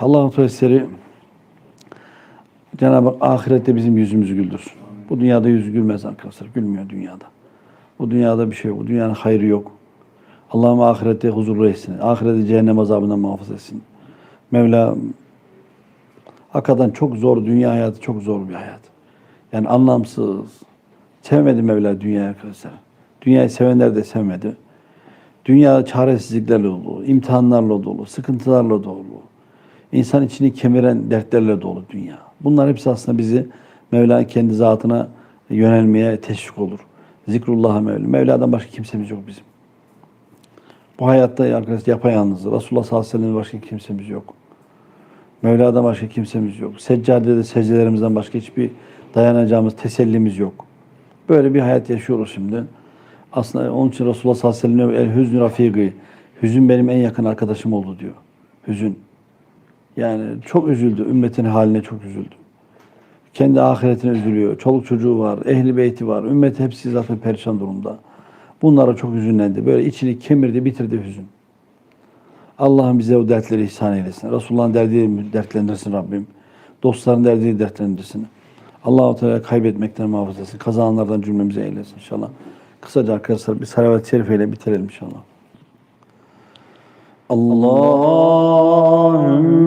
Allah'ın Resulü Cenab-ı Hak ahirette bizim yüzümüzü güldürsün. Bu dünyada yüz gülmez arkadaşlar. Gülmüyor dünyada. Bu dünyada bir şey yok. Bu dünyanın hayrı yok. Allah'ım ahirette huzurlu etsin. Ahirette cehennem azabından muhafaza etsin. Mevla hakikaten çok zor. Dünya hayatı çok zor bir hayat. Yani anlamsız. Sevmedi Mevla dünyayı arkadaşlar. Dünyayı sevenler de sevmedi. Dünya çaresizliklerle dolu, imtihanlarla dolu, sıkıntılarla dolu. İnsan içini kemiren dertlerle dolu dünya. Bunlar hepsi aslında bizi Mevla kendi zatına yönelmeye teşvik olur. Zikrullah'a Mevla. Mevla'dan başka kimsemiz yok bizim. Bu hayatta arkadaşlar yapayalnız. Resulullah sallallahu aleyhi ve sellem'den başka kimsemiz yok. Mevla'dan başka kimsemiz yok. Seccadede secdelerimizden başka hiçbir dayanacağımız tesellimiz yok. Böyle bir hayat yaşıyoruz şimdi. Aslında onun için Resulullah sallallahu aleyhi ve sellem el hüznü rafigi. Hüzün benim en yakın arkadaşım oldu diyor. Hüzün. Yani çok üzüldü. Ümmetin haline çok üzüldü. Kendi ahiretine üzülüyor. Çoluk çocuğu var, ehli beyti var. Ümmet hepsi zaten perişan durumda. Bunlara çok üzünlendi. Böyle içini kemirdi, bitirdi hüzün. Allah'ım bize o dertleri ihsan eylesin. Resulullah'ın derdiyle dertlendirsin Rabbim. Dostların derdiyle dertlendirsin. Allah-u Teala kaybetmekten muhafaza etsin. Kazananlardan cümlemize eylesin inşallah. Kısaca arkadaşlar bir salavat-ı şerifeyle bitirelim inşallah. Allahümme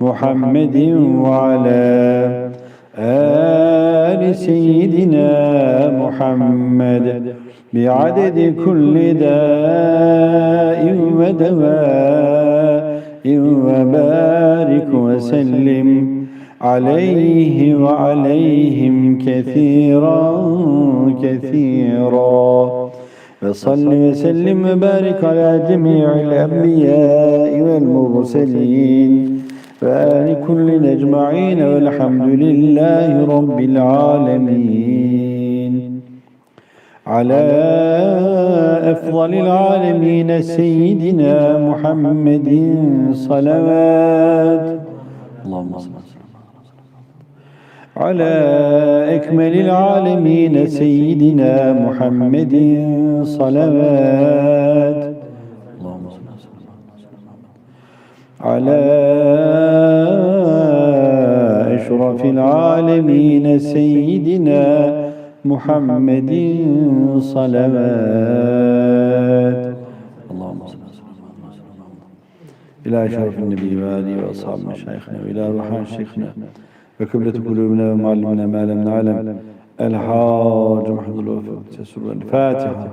محمد وعلى آل سيدنا محمد بعدد كل داء ودواء وبارك وسلم عليه وعليهم كثيرا كثيرا. وصل وسلم وبارك على جميع الأنبياء والمرسلين. وآل كل أجمعين والحمد لله رب العالمين على أفضل العالمين سيدنا محمد صلوات اللهم صل على أكمل العالمين سيدنا محمد صلوات اللهم صل على أشرف العالمين سيدنا محمد صلوات. اللهم صل إلى شرف النبي وآله وأصحاب مشايخنا وإلى روحان شيخنا وكبلة قلوبنا ومعلمنا ما لم نعلم. الحاج محمد الله الفاتحة.